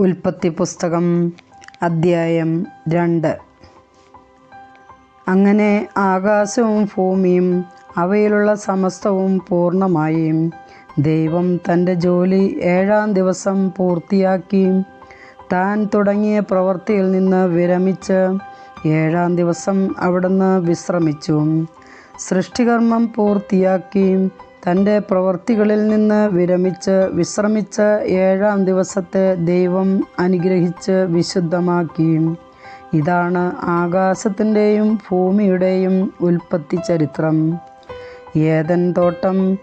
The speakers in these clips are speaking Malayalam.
ഉൽപ്പത്തി പുസ്തകം അദ്ധ്യായം രണ്ട്. അങ്ങനെ ആകാശവും ഭൂമിയും അവയിലുള്ള സമസ്തവും പൂർണമായി. ദൈവം തന്റെ ജോലി ഏഴാം ദിവസം പൂർത്തിയാക്കി. താൻ തുടങ്ങിയ പ്രവൃത്തിയിൽ നിന്ന് വിരമിച്ച് ഏഴാം ദിവസം അവിടുന്ന് വിശ്രമിച്ചു. സൃഷ്ടികർമ്മം പൂർത്തിയാക്കി. തന്റെ പ്രവൃത്തികളിൽ നിന്ന് വിരമിച്ച് വിശ്രമിച്ച ഏഴാം ദിവസത്തെ ദൈവം അനുഗ്രഹിച്ച് വിശുദ്ധമാക്കി. ഇതാണ് ആകാശത്തിന്റെയും ഭൂമിയുടെയും ഉൽപ്പത്തി ചരിത്രം. ഏതൻ തോട്ടം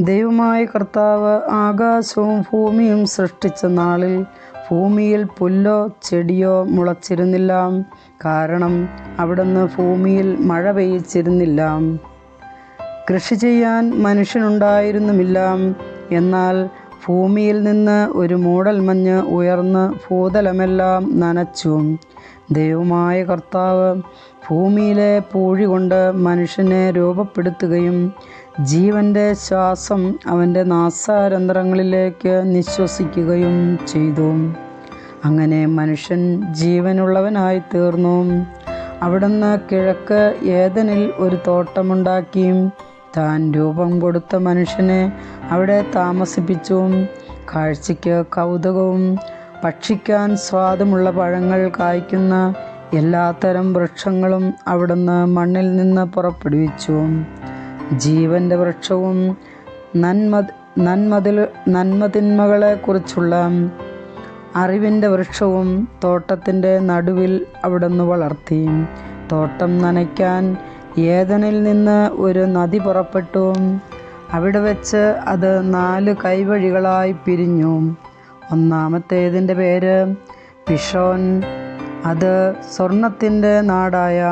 ദൈവമായ കർത്താവ് ആകാശവും ഭൂമിയും സൃഷ്ടിച്ച നാളിൽ ഭൂമിയിൽ പുല്ലോ ചെടിയോ മുളച്ചിരുന്നില്ല. കാരണം അവിടുന്ന് ഭൂമിയിൽ മഴ പെയ്ച്ചിരുന്നില്ല കൃഷി ചെയ്യാൻ മനുഷ്യനുണ്ടായിരുന്നുമില്ല. എന്നാൽ ഭൂമിയിൽ നിന്ന് ഒരു മൂടൽമഞ്ഞ് ഉയർന്ന് ഭൂതലമെല്ലാം നനച്ചു. ദൈവമായ കർത്താവ് ഭൂമിയിലെ പൂഴി കൊണ്ട് മനുഷ്യനെ രൂപപ്പെടുത്തുകയും ജീവന്റെ ശ്വാസം അവന്റെ നാസാരന്ധ്രങ്ങളിലേക്ക് നിശ്വസിക്കുകയും ചെയ്തു. അങ്ങനെ മനുഷ്യൻ ജീവനുള്ളവനായി തീർന്നു അവിടുന്ന് കിഴക്ക് ഏതനിൽ ഒരു തോട്ടമുണ്ടാക്കി താൻ രൂപം കൊടുത്ത മനുഷ്യനെ അവിടെ താമസിപ്പിച്ചും കാഴ്ചയ്ക്ക് കൗതുകവും ഭക്ഷിക്കാൻ സ്വാദുമുള്ള പഴങ്ങൾ കായ്ക്കുന്ന എല്ലാത്തരം വൃക്ഷങ്ങളും അവിടുന്ന് മണ്ണിൽ നിന്ന് പുറപ്പെടുവിച്ചു. ജീവന്റെ വൃക്ഷവും നന്മ നന്മതിൽ നന്മതിന്മകളെക്കുറിച്ചുള്ള അറിവിന്റെ വൃക്ഷവും തോട്ടത്തിന്റെ നടുവിൽ അവിടുന്ന് വളർത്തി. തോട്ടം നനയ്ക്കാൻ ഏതനിൽ നിന്ന് ഒരു നദി പുറപ്പെട്ടു. അവിടെ വെച്ച് അത് നാല് കൈവഴികളായി പിരിഞ്ഞു. ഒന്നാമത്തേതിന്റെ പേര് പിഷോൻ അത് സ്വർണത്തിന്റെ നാടായ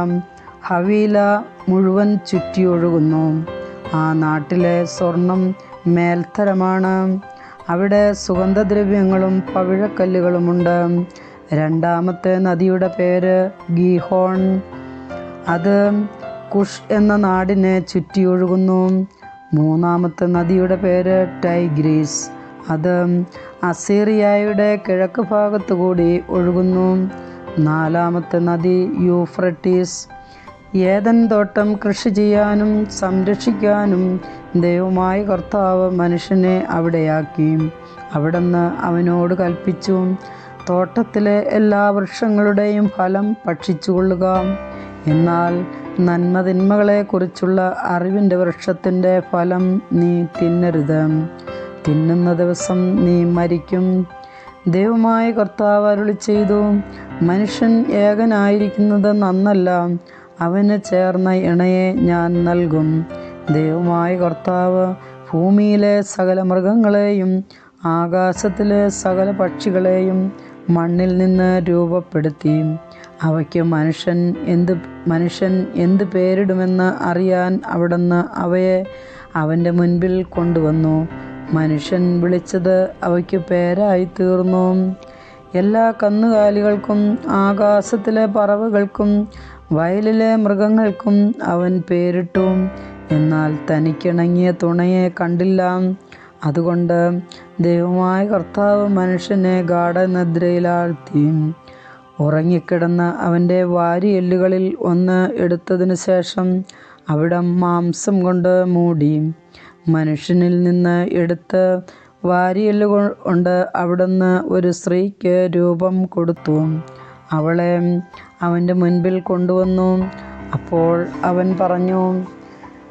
ഹവീല മുഴുവൻ ചുറ്റിയൊഴുകുന്നു. ആ നാട്ടിലെ സ്വർണം മേൽത്തരമാണ്. അവിടെ സുഗന്ധദ്രവ്യങ്ങളും പവിഴക്കല്ലുകളുമുണ്ട്. രണ്ടാമത്തെ നദിയുടെ പേര് ഗീഹോൺ. അത് കുഷ് എന്ന നാടിനെ ചുറ്റിയൊഴുകുന്നു. മൂന്നാമത്തെ നദിയുടെ പേര് ടൈഗ്രീസ്. അത് അസീറിയായുടെ കിഴക്ക് ഭാഗത്തു കൂടി ഒഴുകുന്നു. നാലാമത്തെ നദി യൂഫ്രട്ടീസ്. ഏതൻ തോട്ടം കൃഷി ചെയ്യാനും സംരക്ഷിക്കാനും ദൈവമായ കർത്താവ് മനുഷ്യനെ അവിടെയാക്കി. അവിടുന്ന് അവനോട് കൽപ്പിച്ചു തോട്ടത്തിലെ എല്ലാ വൃക്ഷങ്ങളുടെയും ഫലം ഭക്ഷിച്ചുകൊള്ളുക. എന്നാൽ നന്മതിന്മകളെക്കുറിച്ചുള്ള അറിവിന്റെ വൃക്ഷത്തിന്റെ ഫലം നീ തിന്നരുത്. തിന്നുന്ന ദിവസം നീ മരിക്കും. ദൈവമായ കർത്താവ് അരുളി ചെയ്തു മനുഷ്യൻ ഏകനായിരിക്കുന്നത് നന്നല്ല അവന് ചേർന്ന ഇണയെ ഞാൻ നൽകും. ദൈവമായ കർത്താവ് ഭൂമിയിലെ സകല മൃഗങ്ങളെയും ആകാശത്തിലെ സകല പക്ഷികളെയും മണ്ണിൽ നിന്ന് രൂപപ്പെടുത്തി. അവയ്ക്ക് മനുഷ്യൻ എന്ത് മനുഷ്യൻ എന്ത് പേരിടുമെന്ന് അറിയാൻ അവിടുന്ന് അവയെ അവന്റെ മുൻപിൽ കൊണ്ടുവന്നു. മനുഷ്യൻ വിളിച്ചത് അവയ്ക്ക് പേരായി തീർന്നു എല്ലാ കന്നുകാലികൾക്കും ആകാശത്തിലെ പറവകൾക്കും വയലിലെ മൃഗങ്ങൾക്കും അവൻ പേരിട്ടു. എന്നാൽ തനിക്കിണങ്ങിയ തുണയെ കണ്ടില്ല. അതുകൊണ്ട് ദൈവമായ കർത്താവ് മനുഷ്യനെ ഗാഠനിദ്രയിലാഴ്ത്തി. ഉറങ്ങിക്കിടന്ന അവന്റെ വാരിയെല്ലുകളിൽ ഒന്ന് എടുത്തതിനു ശേഷം അവിടം മാംസം കൊണ്ട് മൂടി. മനുഷ്യനിൽ നിന്ന് എടുത്ത് വാരിയെല്ലുകൾ കൊണ്ട് അവിടുന്ന് ഒരു സ്ത്രീക്ക് രൂപം കൊടുത്തു. അവളെ അവന്റെ മുൻപിൽ കൊണ്ടുവന്നു. അപ്പോൾ അവൻ പറഞ്ഞു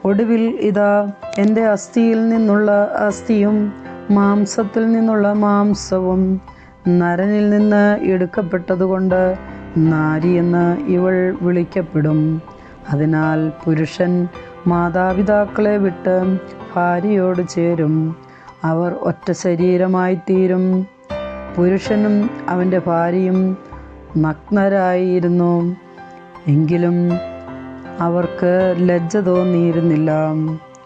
ഒടുവിൽ ഇതാ എന്റെ അസ്ഥിയിൽ നിന്നുള്ള അസ്ഥിയും മാംസത്തിൽ നിന്നുള്ള മാംസവും നരനിൽ നിന്ന് എടുക്കപ്പെട്ടതുകൊണ്ട് നാരി എന്ന് ഇവൾ വിളിക്കപ്പെടും. അതിനാൽ പുരുഷൻ മാതാപിതാക്കളെ വിട്ട് ഭാര്യയോട് ചേരും. അവർ ഒറ്റ ശരീരമായി തീരും പുരുഷനും അവന്റെ ഭാര്യയും നഗ്നരായിരുന്നു. എങ്കിലും അവർക്ക് ലജ്ജ തോന്നിയിരുന്നില്ല.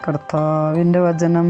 കർത്താവിന്റെ വചനം.